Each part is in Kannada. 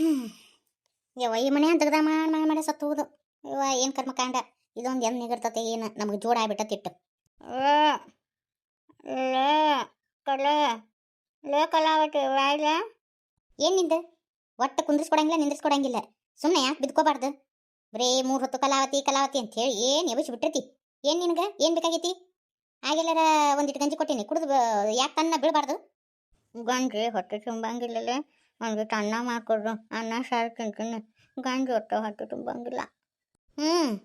ಹ್ಞೂ ಯವ್ವ ಈ ಮನೆ ಅಂತ ಮಾಡಿ ಮಾಡಿ ಮಾಡಿ ಸತ್ತುವುದು. ಹೋಗುದು ಯವ್ವ ಏನು ಕರ್ಮಕಾಂಡ ಇದೊಂದು ಎನ್ ನಿಗರ್ತತೆ ಏನು? ನಮಗೆ ಜೋಡ ಆಗ್ಬಿಟ್ಟತಿಟ್ಟು ಲೇ ಕಲ ಲೇ ಕಲಾವತಿ ವಾಯ್ಲ ಏನಿಂದ ಒಟ್ಟು ಕುಂದ್ರಿಸ್ಕೊಡಂಗಿಲ್ಲ ನಿಂದ್ರಿಸ್ಕೊಡಂಗಿಲ್ಲ. ಸುಮ್ಮನೆ ಯಾಕೆ ಬಿದ್ಕೋಬಾರ್ದು? ಬರೇ ಮೂರು ಹೊತ್ತು ಕಲಾವತಿ ಕಲಾವತಿ ಅಂತ ಹೇಳಿ ಏನು ಎಬಸಿ ಬಿಟ್ಟಿರ್ತಿ ಏನು ನಿನಗೆ? ಏನು ಬೇಕಾಗೈತಿ? ಆಗೆಲ್ಲರ ಒಂದಿಟ್ಟು ಗಂಜಿ ಕೊಟ್ಟೀನಿ. ಕುಡಿದು ಯಾಕೆ ತನ್ನ ಬೀಳಬಾರ್ದು? ಗಂಜಿ ಹೊಟ್ಟೆ ತುಂಬಂಗಿಲ್ಲಲೇ. ಒಂದಿಟ್ಟು ಅನ್ನ ಮಾಡ್ಕೊಡ್ರು. ಅನ್ನ, ಸಾರು ತಿಂತೀನಿ ಗಂಜಿ ಹೊಟ್ಟೆ ಹೊಟ್ಟೆ ತುಂಬಂಗಿಲ್ಲ. ಹ್ಞೂ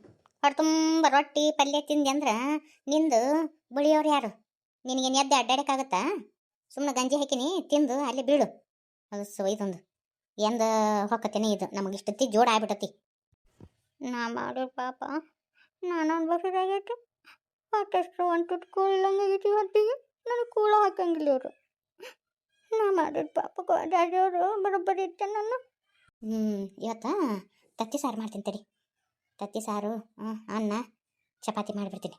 ಹೊಟ್ಟೆ ತುಂಬ ರೊಟ್ಟಿ, ಪಲ್ಯ ತಿಂದೆ ಅಂದ್ರೆ ನಿಂದು ಬುಳಿಯೋರು ಯಾರು? ನಿನಗೇನು ಎದ್ದೆ ಅಡ್ಡಾಡಕ್ಕಾಗತ್ತಾ? ಸುಮ್ಮನೆ ಗಂಜಿ ಹಾಕಿನಿ, ತಿಂದು ಅಲ್ಲಿ ಬೀಳು. ಅದು ಸ ಇದೊಂದು ಎಂದ ಹೊಕ್ಕತ್ತೇನೆ ಇದು. ನಮಗೆ ಇಷ್ಟೊತ್ತಿ ಜೋಡ ಆಗ್ಬಿಟ್ಟತಿ ನಾ ಮಾಡು ಪಾಪ. ನಾನೊಂದು ಬರೋದಾಗೈತೆ ಹೊಟ್ಟೆಷ್ಟು ಒಂದು ತುಟ್ಟು ಕೂಳಂಗೆ ಹೊತ್ತಿಗೆ. ನನಗೆ ಕೂಳ ಹಾಕಂಗಿಲ್ಲ ಇವರು. ನಾ ಮಾಡಿದ ಪಾಪ ಅದಾದವರು ಬರೋಬ್ಬರಿ ಇತ್ತೆ ನಾನು. ಹ್ಞೂ ಇವತ್ತ? ತತ್ತಿ ಸಾರು ಮಾಡ್ತೀನಿ ತಡಿ. ತತ್ತಿ ಸಾರು ಅನ್ನ ಚಪಾತಿ ಮಾಡಿಬಿಡ್ತೀನಿ.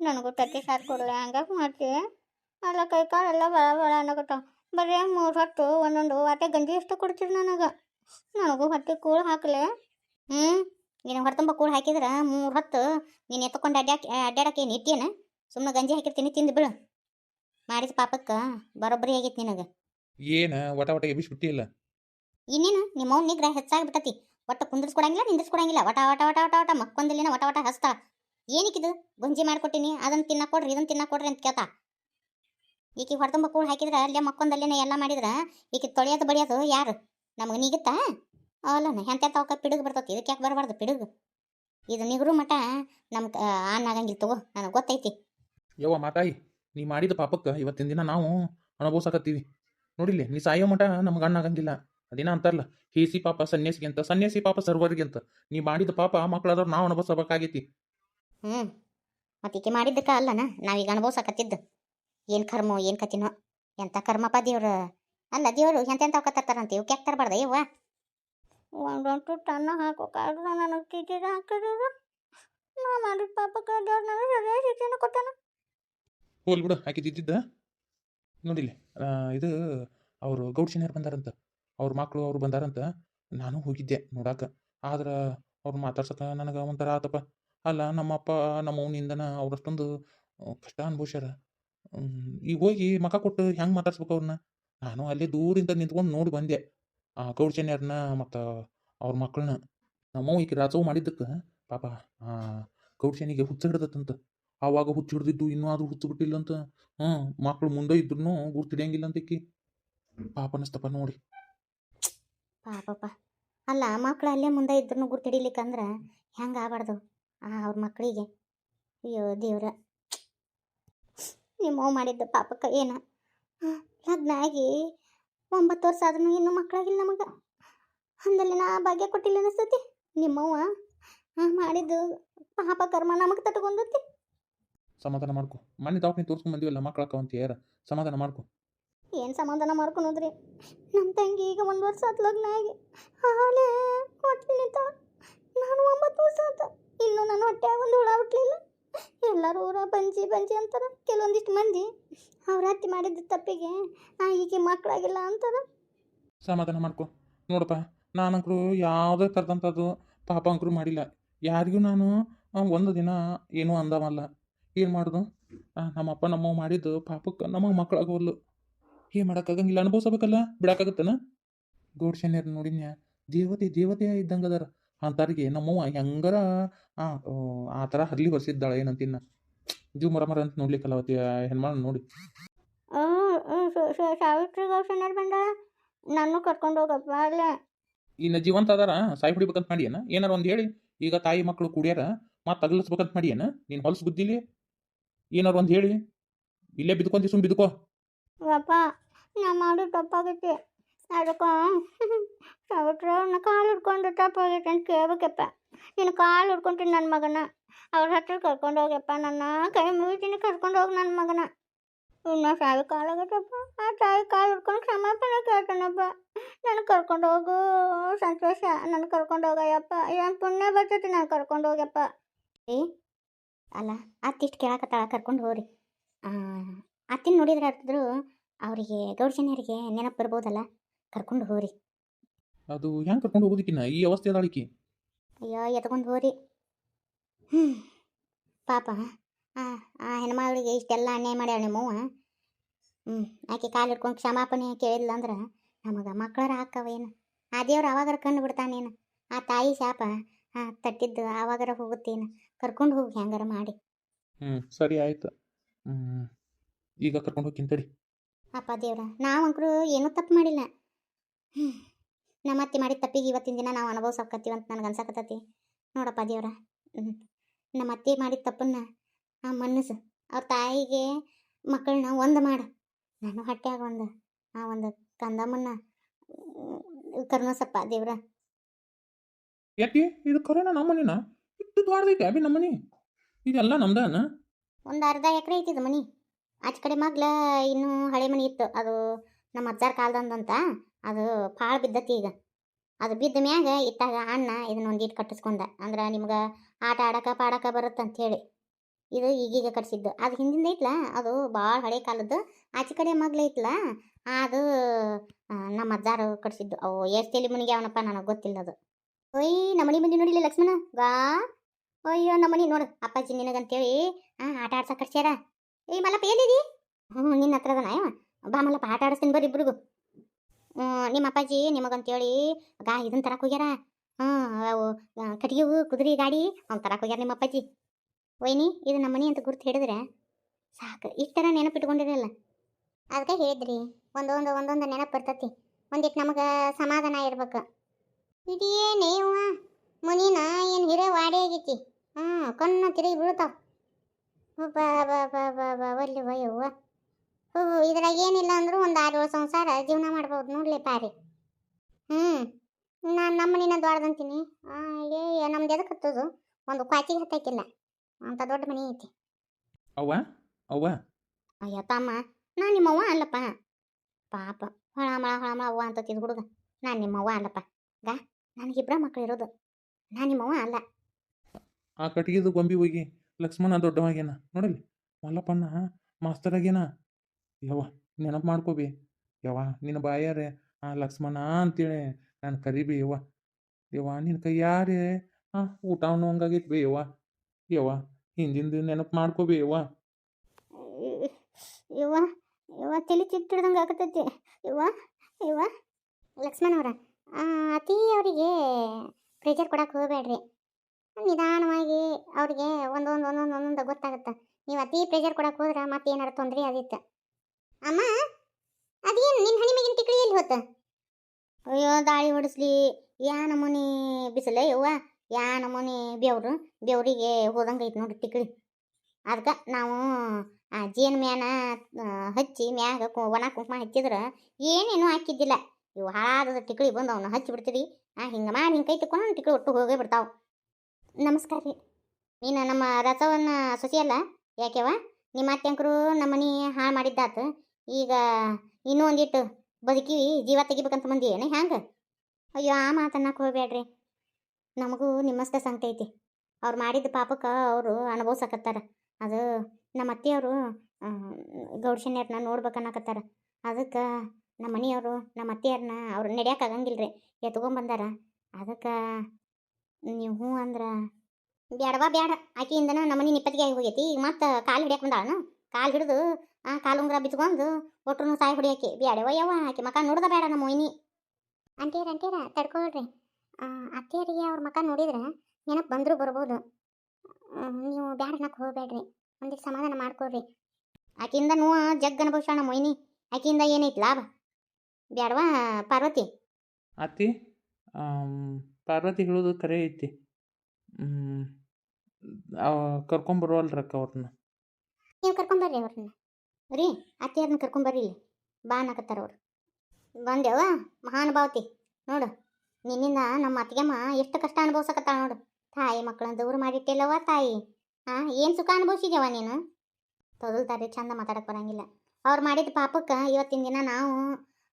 ನನಗೂ ತತ್ತಿ ಸಾರು ಕೊಡಲ್ಲ ಹಂಗಾಗಿ ಮಾಡ್ತೀವಿ ಅಲ್ಲ ಕೈ ಕಾಲೆಲ್ಲ ಬಳ ಬಳ ಅನ್ನಕತ್ತಾವ ಬರೀ ಮೂರು ಹೊತ್ತು ಒಂದೊಂದು ವಾಟೆ ಗಂಜಿ ಇಷ್ಟು ಕೊಡ್ತೀರಿ ನನಗೆ. ನನಗೂ ಹೊಟ್ಟೆ ಕೂಳು ಹಾಕಲೆ. ಹ್ಞೂ ನೀನು ಹೊರತುಂಬ ಕೂಳು ಹಾಕಿದ್ರೆ ಮೂರು ಹೊತ್ತು ನೀನು ಎತ್ಕೊಂಡು ಅಡ್ಡಾಕ್ ಅಡ್ಡಾಡಕ್ಕೆ ಏನು ಇಟ್ಟೇನ ಸುಮ್ಮನೆ ಗಂಜಿ ಹಾಕಿರ್ತೀನಿ ತಿಂದು ಬಿಡು. ಮಾಡಿದ ಪಾಪಕ್ಕ ಬರೋಬ್ಬರಿ ಆಗೈತಿ ನಿನಗೆ ಏನ ವಟ ವಟ ಇಲ್ಲ ಇನ್ನೇನು ನಿಮ್ಮ ಅವ್ನ ನಿಗ್ರಹ ಹೆಚ್ಚಾಗ್ಬಿಟ್ಟತಿ ಒಟ್ಟು ಕುಂದಿರ್ಸ್ಕೊಡಂಗಿಲ್ಲ ನಿಂದಿರ್ಸ್ಕೊಡಂಗಿಲ್ಲ ಒಟ ವಟ ವಟ ವಟ ವಟ ಮಕ್ಕೊಂದಿಲ್ಲಿನ ವಟ ವಟ ಹಸ್ತಾ ಏನಿಕ್ಕಿದು ಗುಂಜಿ ಮಾಡ್ಕೊಟ್ಟಿನಿ ಅದನ್ನ ತಿನ್ನ ಕೊಡ್ರಿ ಇದನ್ನ ತಿನ್ನ ಕೊಡ್ರಿ ಅಂತ ಕೇಳ್ತಾ ಈಕಿ ಹೊರತುಂಬ ಕೂಳು ಹಾಕಿದ್ರೆ ಅಲ್ಲೇ ಮಕ್ಕೊಂದಲ್ಲೇನೆ ಎಲ್ಲ ಮಾಡಿದ್ರೆ ಈಕಿ ತೊಳೆಯೋದು ಬಡಿಯೋದು ಯಾರು ನಮಗೆ ನೀಗುತ್ತಾ ಅಲ್ಲನ ಎಂತ ಅವಕ ಪಿಡುಗು ಬರ್ತೈತಿ ಇದಕ್ಕೆ ಯಾಕೆ ಬರಬಾರ್ದು ಪಿಡುಗು ಇದು ನಿಗರು ಮಠ ನಮ್ಗೆ ಆನ್ ಆಗಂಗಿಲ್ಲ ತಗೋ ನನಗೆ ಗೊತ್ತೈತಿ ಯವ್ವ ಮಾತಾಯಿ ನೀ ಮಾಡಿದ ಪಾಪಕ್ಕೆ ಇವತ್ತಿನ ದಿನ ನಾವು ಅನುಭವಿಸಕತ್ತೀವಿ. ನೋಡಿಲ್ಲ ನೀ ಸಾಯೋ ಮಟ ನಮ್ಗೆ ಅಣ್ಣಾಗಂಗಿಲ್ಲ. ಅದೇನ ಅಂತಾರಲ್ಲ ಹೇಸಿ ಪಾಪ ಸನ್ಯಾಸಿಗೆ ಅಂತ ಸನ್ಯಾಸಿ ಪಾಪ ಸರ್ವರಿಗೆ ಅಂತ ನೀ ಮಾಡಿದ ಪಾಪ ಮಕ್ಕಳಾದವ್ರು ನಾವು ಅನುಭವಿಸಬೇಕಾಗೈತಿ. ಹ್ಞೂ ಮತ್ತೆ ಈಕೆ ಮಾಡಿದ್ದಕ್ಕ ಅಲ್ಲನ ನಾವೀಗ ಅನುಭವಿಸಕತ್ತಿದ್ದು. ಏನು ಕರ್ಮೋ ಏನು ಕತಿನೋ ಎಂಥ ಕರ್ಮಪ್ಪ ದೇವ್ರು? ಅಲ್ಲ ದೇವರು ಎಂತೆಂಥ ಕತ್ತಾರಂತ ಇವ್ ಕೆಟ್ಟ ತರಬಾರ್ದ ಇವ್ವ? ಒಂದೊಂದು ಟನ್ನ ಹಾಕೋಕಾದ್ರೆ ನನಗೆ ಟೀಚರ್ ಹಾಕಿದ್ರು ನಾ ಮಾಡಿದ ಪಾಪಕ್ಕೆ ದೇವ್ರು ನನಗೆ ಸರಿಯಾಗಿ ಶಿಕ್ಷಣ ಕೊಟ್ಟಾನ. ಹೋಲ್ ಬಿಡು ಹಾಕಿದ್ದಿದ್ದ ನೋಡಿಲ್ಲ ಇದು ಅವರು ಗೌಡ್ಸಿನಿಯರು ಬಂದಾರಂತ? ಅವ್ರ ಮಕ್ಕಳು ಅವ್ರು ಬಂದಾರಂತ? ನಾನು ಹೋಗಿದ್ದೆ ನೋಡಾಕ. ಆದ್ರೆ ಅವ್ರು ಮಾತಾಡ್ಸಕ ನನಗೆ ಒಂಥರ ಆತಪ್ಪ ಅಲ್ಲ, ನಮ್ಮಪ್ಪ ನಮ್ಮ ಅವನಿಂದನ ಅವ್ರಷ್ಟೊಂದು ಕಷ್ಟ ಅನುಭವಿಸ್ಯಾರ. ಈಗ ಹೋಗಿ ಮಕ ಕೊಟ್ಟು ಹೆಂಗೆ ಮಾತಾಡ್ಸ್ಬೇಕು ಅವ್ರನ್ನ ನಾನು ಅಲ್ಲೇ ದೂರಿಂದ ನಿಂತ್ಕೊಂಡು ನೋಡಿ ಬಂದೆ. ಆ ಗೌಡ್ಸೇನ್ಯರ್ನ ಮತ್ತು ಅವ್ರ ಮಕ್ಕಳನ್ನ ನಮ್ಮವ್ ಈಗ ರಾಜವು ಮಾಡಿದ್ದಕ್ಕೆ. ಪಾಪ, ಆ ಶನಿಗೆ ಹುಚ್ಚ ಹಿಡ್ದತ್ತಂತ. ಆವಾಗ ಹುಚ್ಚು ಹಿಡ್ದಿದ್ದು ಇನ್ನೂ ಆದ್ರೂ ಹುಚ್ಚು ಬಿಟ್ಟಿಲ್ಲಂತ ಹ್ಞೂ ಮಕ್ಕಳು ಮುಂದೆ ಇದ್ರೂ ಗುರ್ತಿಡಿಯಂಗಿಲ್ಲ ಅಂತ ಈಕಿ ಪಾಪ ಅನಸ್ತಪ್ಪ ನೋಡಿ. ಪಾಪಪ್ಪ. ಅಲ್ಲ, ಮಕ್ಳು ಅಲ್ಲೇ ಮುಂದೆ ಇದ್ರೂ ಗುರ್ತಿಡಿಲಿಕ್ಕಂದ್ರೆ ಹೆಂಗೆ ಆಗಬಾರ್ದು? ಆ, ಅವ್ರ ಮಕ್ಕಳಿಗೆ ಅಯ್ಯೋ, ದೇವ್ರ. ನಿಮ್ಮವ್ ಮಾಡಿದ್ದ ಪಾಪಕ್ಕ ಏನ? ಲಗ್ನ ಆಗಿ ಒಂಬತ್ತು ವರ್ಷ ಆದ್ರೂ ಇನ್ನೂ ಮಕ್ಕಳಾಗಿಲ್ಲ ನಮಗೆ. ಅಂದಲ್ಲಿ ನಾ ಭಾಗ್ಯ ಕೊಟ್ಟಿಲ್ಲ ಅನಿಸ್ತತಿ. ನಿಮ್ಮವ್ವ ಮಾಡಿದ್ದು ಪಾಪ ಕರ್ಮ ನಮಗೆ ತಟ್ಕೊಂಡತಿ. ಸಮಾಧಾನ ಮಾಡ್ಕೊ. ಮನೆ ದವಾಖಾನೆ ತೋರ್ಸ್ಕೊಂಡ್ ಬಂದಿವಲ್ಲ ಮಕ್ಕಳಕ್ಕ ಅಂತ ಯಾರ ಸಮಾಧಾನ ಮಾಡ್ಕೊ. ಏನು ಸಮಾಧಾನ ಮಾಡ್ಕೊಳೋದ್ರಿ ನಮ್ಮ ತಂಗಿ ಈಗ ಒಂದು ವರ್ಷ ಆತು ಲಗ್ನ ಆಗಿ. ಹಾಲೇ ಹೊಟ್ಟೆ ನಾನು ಒಂಬತ್ತು ವರ್ಷ ಆತ. ಇನ್ನೂ ನನ್ನ ಹೊಟ್ಟೆ ಒಂದು ಹುಳ ಬಿಟ್ಲಿಲ್ಲ ಎಲ್ಲರೂ ಊರ ಬಂಜಿ ಬಂಜಿ ಅಂತಾರೆ. ಕೆಲವೊಂದಿಷ್ಟು ಮಂದಿ ಅವ್ರ ಹತ್ತಿ ಮಾಡಿದ್ದ ತಪ್ಪಿಗೆ ನಾ ಈಗ ಮಕ್ಕಳಾಗಿಲ್ಲ ಅಂತಾರೆ. ಸಮಾಧಾನ ಮಾಡ್ಕೊ. ನೋಡಪ್ಪ ನಾನಂಕರು ಯಾವುದೇ ಥರದಂಥದ್ದು ಪಾಪ ಅಂಕರು ಮಾಡಿಲ್ಲ. ಯಾರಿಗೂ ನಾನು ಒಂದು ದಿನ ಏನೂ ಅಂದವಲ್ಲ. ಏನು ಮಾಡ್ದು? ಆ, ನಮ್ಮಪ್ಪ ನಮ್ಮವ್ ಮಾಡಿದ್ದು ಪಾಪಕ್ಕೆ ನಮಗೆ ಮಕ್ಕಳಾಗೋಲ್ಲು ಏನು ಮಾಡೋಕ್ಕಾಗಂಗಿಲ್ಲ ಅನುಭವಿಸ್ಬೇಕಲ್ಲ ಬಿಡಕ್ಕಾಗತ್ತನ? ಗೌಡ್ಸೇನ್ಯರ್ ನೋಡಿನ್ಯ ದೇವತೆ ದೇವತೆ ಇದ್ದಂಗೆ ಅದಾರ ಅಂತಾರಿಗೆ ನಮ್ಮವ್ವ ಹೆಂಗಾರ ಆ ಥರ ಹರ್ಲಿ ಬರ್ಸಿದ್ದಾಳೆ ಏನಂತಿನ್ನ. ಜೀವ ಮರ ಮರ ಅಂತ ನೋಡ್ಲಿಕ್ಕಲ್ಲ ಅವತ್ತಿ ಹೆಣ್ಮಳ್ ನೋಡಿ. ಸಾವಿತ್ರಿ ಗೌಶಣ್ಯರ್ ಬಂದ ನಾನು ಕರ್ಕೊಂಡು ಹೋಗಪ್ಪ ಅಲ್ಲೇ ಇನ್ನು ಜೀವಂತ ಅದಾರ ಸಾಯಿ ಹೊಡಿಬೇಕಂತ ಮಾಡಿಯೇನ? ಏನಾರ ಒಂದು ಹೇಳಿ ಈಗ ತಾಯಿ ಮಕ್ಕಳು ಕುಡಿಯಾರ ಮತ್ತೆ ತಗಲಿಸ್ಬೇಕಂತ ಮಾಡಿಯೇನ? ನೀನು ಹೊಲಸು ಬುದ್ಧಿಲಿ? ಏನಾರ ಒಂದು ಹೇಳಿ. ಇಲ್ಲೇ ಬಿದ್ಕೊಂತಿ ಸುಮ್ ಬಿದ್ಕೋ. ಯಪ್ಪ ನಾ ಮಾಡೋದು ತಪ್ಪಾಗೈತಿ. ಅದಕ್ಕೆ ಸಾವಿತ್ರ ನನ್ನ ಕಾಲು ಹಿಡ್ಕೊಂಡು ತಪ್ಪಾಗೈತೆ ಅಂತ ಕೇಳ್ಬೇಕಪ್ಪ. ನೀನು ಕಾಲು ಹಿಡ್ಕೊಂತೀನಿ ನನ್ನ ಮಗನ. ಅವ್ರ ಹತ್ರ ಕರ್ಕೊಂಡು ಹೋಗ್ಯಪ್ಪ. ನನ್ನ ಕೈ ಮುಗಿತೀನಿ ಕರ್ಕೊಂಡು ಹೋಗಿ ನನ್ನ ಮಗನ. ಇನ್ನು ಸಾವಿ ಕಾಲಾಗತ್ತಪ್ಪ ಆ ತಾಯಿ ಕಾಲು ಹಿಡ್ಕೊಂಡು ಕ್ಷಮಾಪಣ ಕೇಳ್ತಾನಪ್ಪ. ನಾನು ಕರ್ಕೊಂಡು ಹೋಗು ಸಂತೋಷ. ನನ್ನ ಕರ್ಕೊಂಡು ಹೋಗಯ್ಯಪ್ಪ. ಏನು ಪುಣ್ಯ ಬರ್ತೈತಿ ನಾನು ಕರ್ಕೊಂಡು ಹೋಗ್ಯಪ್ಪ. ಏ ಅಲ್ಲ ಅತ್ತಿಷ್ಟು ಕೇಳಕತ್ತಾಳ ಕರ್ಕೊಂಡು ಹೋಗ್ರಿ. ಅತ್ತಿನ ನೋಡಿದ್ರೆ ಅರ್ಥದ್ರು ಅವರಿಗೆ ಗೌಡ್ಸನ್ಯರಿಗೆ ನೆನಪು ಬರ್ಬೋದಲ್ಲ ಕರ್ಕೊಂಡು ಹೋಗ್ರಿ. ಅದು ಹೆಂಗೆ ಕರ್ಕೊಂಡು ಹೋಗೋದಕ್ಕಿನ್ನ ಈ ಅವಸ್ಥೆ ಅದಾಳಿಕಿ ಅಯ್ಯೋ ಎತ್ಕೊಂಡು ಹೋಗ್ರಿ. ಹ್ಞೂ ಪಾಪ. ಆ ಆ ಹೆಣ್ಮಗಳಿಗೆ ಇಷ್ಟೆಲ್ಲ ಅನ್ಯಾಯ ಮಾಡ್ಯಾಳ ನಿಮ್ಮವ್ವ ಹ್ಞೂ ಆಕೆ ಕಾಲು ಹಿಡ್ಕೊಂಡು ಕ್ಷಮಾಪಣೆ ಕೇಳಿಲ್ಲ ಅಂದ್ರೆ ನಮಗೆ ಮಕ್ಕಳರ ಹಾಕವೇನು ಆ ದೇವ್ರು ಅವಾಗರ ಕಂಡು ಬಿಡ್ತಾನೇನು? ಆ ತಾಯಿ ಶಾಪ ತಟ್ಟಿದ್ದು ಆವಾಗರ ಹೋಗುತ್ತೇನು? ಕರ್ಕೊಂಡು ಹೋಗಿ ಹೆಂಗಾರ ಮಾಡಿ. ಹ್ಞೂ ಸರಿ ಆಯ್ತು. ಈಗ ಕರ್ಕೊಂಡು ಹೋಗಿ ತಡಿ ಅಪ್ಪ ದೇವ್ರ ನಾವಂಕರು ಏನೂ ತಪ್ಪು ಮಾಡಿಲ್ಲ. ನಮ್ಮ ಅತ್ತೆ ಮಾಡಿದ ತಪ್ಪಿಗೆ ಇವತ್ತಿನ ದಿನ ನಾವು ಅನುಭವಿಸಕತ್ತೀವಿ ಅಂತ ನನಗೆ ಅನ್ಸಕತ್ತತಿ. ನೋಡಪ್ಪ ದೇವ್ರ ನಮ್ಮ ಅತ್ತೆ ಮಾಡಿದ ತಪ್ಪನ್ನ ಆ ಮನಸ್ಸು ಅವ್ರ ತಾಯಿಗೆ ಮಕ್ಕಳನ್ನ ಒಂದು ಮಾಡು. ನಾನು ಹೊಟ್ಯಾಗ ಒಂದು ಆ ಒಂದು ಕಂದಮ್ಮನ್ನ ಕರ್ಮಸಪ್ಪ ದೇವ್ರ ಯಾಕೆ? ಇದು ಕೊರೋನಾ ನಮ್ಮನಿನ ಇಟ್ಟು ಅಭಿ ನಮ್ಮನಿ. ಇದೆಲ್ಲ ನಮ್ದನ? ಒಂದು ಅರ್ಧ ಎಕರೆ ಐತಿದು ಮನಿ. ಆಚೆ ಕಡೆ ಮಗ್ಲ ಇನ್ನೂ ಹಳೆ ಮನಿ ಇತ್ತು. ಅದು ನಮ್ಮ ಅಜ್ಜಾರ ಕಾಲದಂದಂತ. ಅದು ಭಾಳ ಬಿದ್ದತಿ ಈಗ. ಅದು ಬಿದ್ದ ಮ್ಯಾಗ ಇಟ್ಟಾಗ ಅಣ್ಣ ಇದನ್ನ ಇಟ್ಟು ಕಟ್ಟಿಸ್ಕೊಂಡ. ಅಂದ್ರೆ ನಿಮ್ಗೆ ಆಟ ಆಡಕ ಪಾಡಕ ಬರುತ್ತೆ ಹೇಳಿ ಇದು ಈಗೀಗ ಕಟ್ಸಿದ್ದು. ಅದು ಹಿಂದಿಂದ ಐತ್ಲ? ಅದು ಭಾಳ ಹಳೆ ಕಾಲದ್ದು. ಆಚೆ ಕಡೆ ಮಗ್ಲ ಐತ್ಲ? ಅದು ನಮ್ಮ ಅಜ್ಜಾರು ಕಟ್ಸಿದ್ದು. ಅವು ಎಷ್ಟು ತಲೆ ಮುನಿಗೆ ಅವನಪ್ಪ ನನಗೆ ಗೊತ್ತಿಲ್ಲ ಅದು ಒಯ್ ನಮ್ಮನಿ ಬಂದಿ ನೋಡಿಲ್ಲ ಲಕ್ಷ್ಮಣ. ಗಾ ಅಯ್ಯೋ ನಮ್ಮನಿ ನೋಡು. ಅಪ್ಪಾಜಿ ನಿನಗಂತೇಳಿ ಹಾಂ ಆಟ ಆಡ್ಸಕ್ಕೆ ಕಟ್ಸ್ಯಾರ ಏಯ್ ಮಲ್ಲಪ್ಪ ಎಲ್ಲಿದಿ? ಹ್ಞೂ ನಿನ್ನ ಹತ್ರ ಅದನ ಬಾ ಮಲ್ಲಪ್ಪ ಆಟ ಆಡಿಸ್ತೀನಿ ಬರ್ರಿ ಇಬ್ರಿಗೂ. ನಿಮ್ಮ ಅಪ್ಪಾಜಿ ನಿಮಗಂತೇಳಿ ಗಾ ಇದನ್ನ ತರಕ್ಕೆ ಹೋಗ್ಯಾರ. ಆ, ಕಟ್ಟಿಗೆವು ಕುದುರೆ ಗಾಡಿ ಅವ್ನು ತರಕ್ಕೆ ಹೋಗ್ಯಾರ ನಿಮ್ಮ ಅಪ್ಪಾಜಿ. ಒಯ್ನಿ ಇದು ನಮ್ಮನಿ ಅಂತ ಗುರುತು ಹಿಡಿದ್ರೆ ಸಾಕು. ಇಷ್ಟರ ನೆನಪಿಟ್ಕೊಂಡಿರಲ್ಲ. ಅದಕ್ಕೆ ಹೇಳಿದ್ರಿ ಒಂದೊಂದು ಒಂದೊಂದು ನೆನಪು ಬರ್ತತಿ. ಒಂದಿಟ್ಟು ನಮಗೆ ಸಮಾಧಾನ ಇರ್ಬೇಕು. ಇದೇನೇ ಇವ ಮುನಿನ ಏನು ಹಿರ ವಾಡೆ ಆಗೈತಿ ಹಾಂ ಕಣ್ಣು ತಿರುಗಿ ಬೀಳ್ತಾವ ಬಾ ಬಾ ಬಾ ಬಾ ಬಾ ಒಲ್ಲಿ ವಯವ್ವ ಹೋ ಇದ್ರಾಗ ಏನಿಲ್ಲ ಅಂದ್ರೂ ಒಂದು ಆರು ಏಳು ಸಂಸಾರ ಜೀವನ ಮಾಡ್ಬೋದು ನೋಡ್ಲಿ ಪಾರಿ. ಹ್ಞೂ ನಾನು ನಮ್ಮ ಮನಿನ ದೊಡ್ಡದಂತೀನಿ ಏ ನಮ್ದು ಎದಕ್ಕೆ ಹತ್ತೋದು? ಒಂದು ಕ್ವಾಚಿಗೆ ಹತ್ತೈತಿಲ್ಲ ಅಂತ ದೊಡ್ಡ ಮನೆ ಐತಿ. ಅವ್ವ ಅವ್ವ. ಅಯ್ಯ ತಮ್ಮ ನಾನು ನಿಮ್ಮವ್ವ ಅಲ್ಲಪ್ಪ. ಪಾಪ ಹೊಳ ಮಳ ಹೊಳ ಮಳ ಅವ್ವ ಅಂತ ತಿದ್ ಹುಡುಗ. ನಾನು ನಿಮ್ಮವ್ವ ಅಲ್ಲಪ್ಪ. ಗಾ. ನನಗಿಬ್ಬರ ಮಕ್ಕಳು ಇರೋದು. ನಾನು ನಿಮ್ಮವ ಅಲ್ಲ. ಆ ಕಟ್ಟಿಗೆದು ಗೊಂಬಿ ಹೋಗಿ ಲಕ್ಷ್ಮಣ ದೊಡ್ಡವಾಗೇನ ನೋಡಲಿ? ಮಲ್ಲಪ್ಪಣ್ಣ ಮಾಸ್ತರ್ ಆಗೇನ ಯವ್ವ ನೆನಪು ಮಾಡ್ಕೋಬಿ. ಯವ್ವ ನಿನ್ನ ಬಾಯಾರೆ ಆ ಲಕ್ಷ್ಮಣ ಅಂತೇಳಿ ನಾನು ಕರಿಬಿ. ಯವ್ವ ಯವ್ವ ನಿನ್ನ ಕೈಯಾರೆ ಆ ಊಟ ಹಂಗಾಗೈತಿ ಬಿ ಯವ್ವ. ಯವ್ವ ಹಿಂದಿಂದ ನೆನಪು ಮಾಡ್ಕೋಬಿ ಯವ್ವ. ಯವ್ವ ಯವ್ವ ತಲೆ ಚಿಟ್ಟಿಡ್ದಂಗೆ ಆಗತೈತಿ ಯವ್ವ ಯವ್ವ ಲಕ್ಷ್ಮಣ ಅವ್ರ ಅತಿ ಅವರಿಗೆ ಪ್ರೆಷರ್ ಕೊಡಕ್ಕೆ ಹೋಗಬೇಡ್ರಿ. ನಿಧಾನವಾಗಿ ಅವ್ರಿಗೆ ಒಂದೊಂದು ಒಂದೊಂದು ಒಂದೊಂದು ಗೊತ್ತಾಗುತ್ತೆ. ನೀವು ಅತಿ ಪ್ರೆಷರ್ ಕೊಡಕ್ಕೆ ಹೋದ್ರೆ ಮತ್ತೆ ಏನಾರು ತೊಂದರೆ ಆದಿತ್ತು. ಅಮ್ಮ, ಅದೇನು ನಿನ್ನ ಹಣಿಮೆಗಿನ ಮೇಗಿನ ಟಿಕ್ಳಿ ಎಲ್ಲಿ ಹೋತ? ಅಯ್ಯೋ, ದಾಳಿ ಹೊಡಿಸ್ಲಿ. ಯಾ ನಮೂನಿ ಬಿಸಿಲೇ ಯವ್ವ? ಯಾ ನಮೂನಿ ಬೆವ್ರು? ಬೆವ್ರಿಗೆ ಹೋದಂಗೆ ಐತೆ ನೋಡಿ ಟಿಕ್ಳಿ ಅದಕ್ಕೆ ನಾವು ಆ ಜೇನು ಮ್ಯಾನ ಹಚ್ಚಿ ಮ್ಯಾಗ ಒಣ ಕುಂಕುಮ ಹಚ್ಚಿದ್ರೆ ಏನೇನು ಹಾಕಿದ್ದಿಲ್ಲ. ಇವು ಹಾಳಾದ ಟಿಕ್ಳಿ ಬಂದು ಅವನ್ನ ಹಚ್ಚಿ ಬಿಡ್ತೀರಿ ಆ, ಹಿಂಗೆ ಮಾಡಿ ಹಿಂಗೆ ಕೈ ತಿಕ್ಕೊಂಡು ಟಿಕ್ಳಿ ಒಟ್ಟು ಹೋಗೇ ಬಿಡ್ತಾವ. ನಮಸ್ಕಾರ ರೀ. ನೀನು ನಮ್ಮ ರಥವನ್ನ ಸೊಸಿಯಲ್ಲ ಯಾಕೆವ ನಿಮ್ಮ ಅತ್ತೆಂಕರು ನಮ್ಮ ಮನೆ ಹಾಳು ಮಾಡಿದ್ದಾತು. ಈಗ ಇನ್ನೂ ಒಂದಿಟ್ಟು ಬದುಕಿ ಜೀವ ತೆಗಿಬೇಕಂತ ಮಂದಿ ಏನ ಹ್ಯಾಂಗೆ? ಅಯ್ಯೋ, ಆ ಮಾತನ್ನಕ್ಕೆ ಹೋಗ್ಬೇಡ್ರಿ ನಮಗೂ ನಿಮ್ಮಷ್ಟ ಸಂಕಟ ಐತಿ. ಅವ್ರು ಮಾಡಿದ ಪಾಪಕ್ಕೆ ಅವರು ಅನುಭವಿಸಕತ್ತಾರ. ಅದು ನಮ್ಮ ಅತ್ತೆಯವರು ಗೌಡ್ಶನ್ಯರ್ನ ನೋಡ್ಬೇಕನ್ನಕತ್ತಾರ ಅದಕ್ಕೆ ನಮ್ಮ ಮನೆಯವರು, ನಮ್ಮ ಅತ್ತೆಯವ್ರನ್ನ ಅವ್ರು ನಡ್ಯಾಕ ಆಗಂಗಿಲ್ಲ ರೀ ಎತ್ಕೊಂಬಂದಾರ ಅದಕ್ಕೆ ನೀವು ಹ್ಞೂ ಅಂದ್ರೆ ಬ್ಯಾಡವಾ ಬ್ಯಾಡ. ಆಕೆಯಿಂದನ ನಮ್ಮ ಮನೆ ನಿಪ್ಪತ್ತಿಗೆ ಆಗಿ ಹೋಗೈತಿ. ಈಗ ಮತ್ತೆ ಕಾಲು ಹಿಡಿಯಕ್ಕೆ ಬಂದಾಳನು? ಕಾಲು ಹಿಡಿದು, ಆ, ಕಾಲು ಉಂಗ್ರ ಬಿಚ್ಕೊಂಡು ಒಟ್ರು ಸಾಯಿ ಹೊಡಿಯಾಕೆ. ಬ್ಯಾಡವ ಯವ್ವ, ಆಕೆ ಮಕ ನೋಡ್ದ ಬೇಡ ನಮ್ಮ ಮೊಯ್ನಿ ಅಂತೀರ ಅಂತೀರ ತಡ್ಕೊಳ್ರಿ. ಅತ್ತೆಯರಿಗೆ ಅವ್ರ ಮಕ ನೋಡಿದ್ರೆ ನೆನಪು ಬಂದರೂ ಬರ್ಬೋದು. ನೀವು ಬ್ಯಾಡ ಅನ್ನಕ್ಕೆ ಹೋಗಬೇಡ್ರಿ. ಒಂದಿಟ್ಟು ಸಮಾಧಾನ ಮಾಡ್ಕೊಳ್ರಿ. ಆಕಿಂದ ನೋವು ಜಗ್ ಅನುಭವಿಸೋಣ ಮೊಯ್ನಿ ಆಕೆಯಿಂದ ಏನೈತಿ ಲಾಭ? ಬ್ಯಾಡವಾ ಪಾರ್ವತಿ? ಅತ್ತಿ ಪಾರ್ವತಿ ಹೇಳೋದು ಕರೆ ಐತಿ. ಕರ್ಕೊಂಬರುವಲ್ರಕ್ಕ ಅವ್ರನ್ನ ನೀವು ಕರ್ಕೊಂಬರ್ರಿ ಅವ್ರನ್ನ ರೀ ಅದನ್ನ ಕರ್ಕೊಂಬರ್ರಿ ಇಲ್ಲಿ. ಬಾ ಅನ್ನಕತ್ತಾರ ಅವ್ರು. ಬಂದೆವ ಮಹಾನುಭಾವತಿ ನೋಡು ನಿನ್ನಿಂದ ನಮ್ಮ ಅತ್ತಿಗೆಮ್ಮ ಎಷ್ಟು ಕಷ್ಟ ಅನುಭವಿಸಕತ್ತಾಳ ನೋಡು. ತಾಯಿ ಮಕ್ಕಳನ್ನ ದೂರ ಮಾಡಿಟ್ಟಿಲ್ಲವ ತಾಯಿ. ಹಾಂ ಏನು ಸುಖ ಅನುಭವಿಸಿದ್ಯವ ನೀನು? ತೊದಲ್ತಾರೆ ಚಂದ ಮಾತಾಡಕ್ಕೆ ಬರಂಗಿಲ್ಲ. ಅವ್ರು ಮಾಡಿದ ಪಾಪಕ್ಕೆ ಇವತ್ತಿನ ದಿನ ನಾವು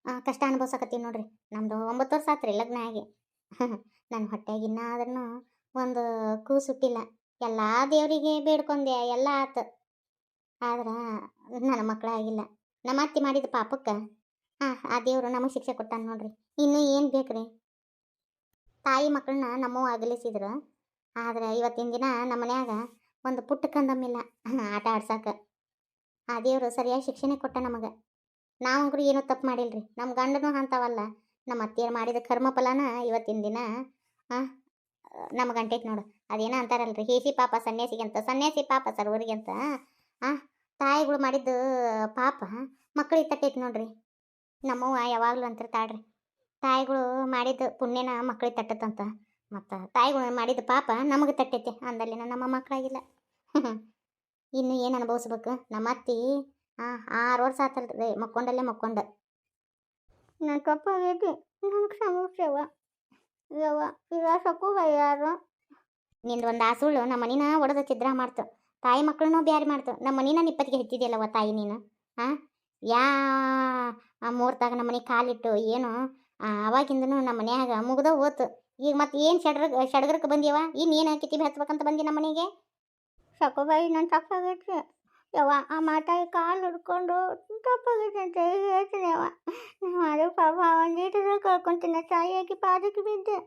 ಕಷ್ಟ ಅನುಭವಿಸಕತ್ತೀವಿ ನೋಡ್ರಿ. ನಮ್ಮದು ಒಂಬತ್ತು ವರ್ಷ ಆತ್ರಿ ಲಗ್ನ ಆಗಿ. ನನ್ನ ಹೊಟ್ಟೆಗೆ ಇನ್ನಾದ್ರೂ ಒಂದು ಕೂ ಸುಟ್ಟಿಲ್ಲ. ಎಲ್ಲ ದೇವರಿಗೆ ಬೇಡ್ಕೊಂಡೆ, ಎಲ್ಲ ಆತು. ಆದ್ರೆ ನನ್ನ ಮಕ್ಕಳಾಗಿಲ್ಲ ನಮ್ಮ ಅತ್ತೆ ಮಾಡಿದ ಪಾಪಕ್ಕೆ ಹಾಂ ಆ ದೇವರು ನಮಗೆ ಶಿಕ್ಷೆ ಕೊಟ್ಟಾನ ನೋಡ್ರಿ. ಇನ್ನೂ ಏನು ಬೇಕ್ರಿ? ತಾಯಿ ಮಕ್ಕಳನ್ನ ನಮ್ಮವ್ವ ಅಗಲಿಸಿದ್ರು. ಆದ್ರೆ ಇವತ್ತಿನ ದಿನ ನಮ್ಮ ಮನ್ಯಾಗ ಒಂದು ಪುಟ್ಟ ಕಂದಮ್ಮಿಲ್ಲ. ಆಟ ಆಡ್ಸಕ್ಕೆ ಆ ದೇವರು ಸರಿಯಾಗಿ ಶಿಕ್ಷಣ ಕೊಟ್ಟ ನಮಗೆ. ನಾವಂಗ್ರು ಏನೂ ತಪ್ಪು ಮಾಡಿಲ್ರಿ. ನಮ್ಮ ಗಂಡನೂ ಅಂಥವಲ್ಲ ನಮ್ಮ ಅತ್ತೆಯರು ಮಾಡಿದ ಕರ್ಮ ಫಲನ ಇವತ್ತಿನ ದಿನ ಹಾಂ ನಮ್ಮ ಅಂಟೈತೆ ನೋಡು. ಅದೇನೋ ಅಂತಾರಲ್ರಿ, ಹೇಸಿ ಪಾಪ ಸನ್ಯಾಸಿಗೆ ಅಂತ, ಸನ್ಯಾಸಿ ಪಾಪ ಸರ್ವರಿಗೆ ಅಂತ, ಆ, ತಾಯಿಗಳು ಮಾಡಿದ್ದು ಪಾಪ ಮಕ್ಕಳಿಗೆ ತಟ್ಟೈತೆ ನೋಡ್ರಿ. ನಮ್ಮವ್ವ ಯಾವಾಗಲೂ ಅಂತಿರ್ತಾಳ್ರಿ. ತಾಯಿಗಳು ಮಾಡಿದ ಪುಣ್ಯನ ಮಕ್ಕಳಿಗೆ ತಟ್ಟತ್ತಂತ. ಮತ್ತು ತಾಯಿಗಳು ಮಾಡಿದ ಪಾಪ ನಮಗೆ ತಟ್ಟೈತೆ ಅಂದಲ್ಲಿನ ನಮ್ಮ ಮಕ್ಕಳಾಗಿಲ್ಲ ಇನ್ನು ಏನು ಅನುಭವಿಸ್ಬೇಕು? ನಮ್ಮ ಅತ್ತಿ ಆ ಆರು ವರ್ಷ ಆತಲ್ರಿ. ಮಕ್ಕೊಂಡಲ್ಲೇ ಮಕ್ಕೊಂಡ. ನನ್ನ ತಪ್ಪಾಗೈತಿ ನನಗೆ ಕ್ಷಮಿಸ್ಯವ ಯವ್ವ ಈಗ ಸಕ್ಕು ಯಾರು? ನಿಂದು ಒಂದು ಆಸುಳು ನಮ್ಮ ಮನಿನ ಒಡೆದ ಛಿದ್ರ ಮಾಡ್ತು. ತಾಯಿ ಮಕ್ಕಳನ್ನೂ ಬ್ಯಾರಿ ಮಾಡ್ತು. ನಮ್ಮ ಮನಿನ ನಿಪ್ಪತ್ತಿಗೆ ಹೆಚ್ಚಿದೆಯಲ್ಲವ ತಾಯಿ ನೀನು? ಹಾಂ? ಯಾ ಆ ಮುಹೂರ್ತಾಗ ನಮ್ಮ ಮನೆಗೆ ಕಾಲಿಟ್ಟು ಏನು ಅವಾಗಿಂದನು ನಮ್ಮ ಮನ್ಯಾಗ ಮುಗ್ದ ಹೋತು. ಈಗ ಮತ್ತೆ ಏನು ಷಡ್ರ ಷಡ್ಗರಕ್ಕೆ ಬಂದ್ಯವ ಇನ್ನೇನು ಕಿತ್ತಿ ಹಚ್ಬೇಕಂತ ಬಂದಿ ನಮ್ಮ ಮನೆಗೆ? ಸಕೋಬಾಯಿ ನನ್ನ ತಪ್ಪಾಗೈತಿ ಯವ್ವ, ಆ ಮಾತಾಗಿ ಕಾಲು ಹಿಡ್ಕೊಂಡು ತಪ್ಪಾಗೈತೆ ಅಂತ ಹೇಳ್ತೀನಿ ಯವ್ವ. ನಾನು ಪಾಪ ಒಂದೀಟದ ಕಳ್ಕೊಂತೀನಿ ತಾಯಿಯಾಗಿ ಪಾದಕ್ಕೆ ಬಿದ್ದೆ.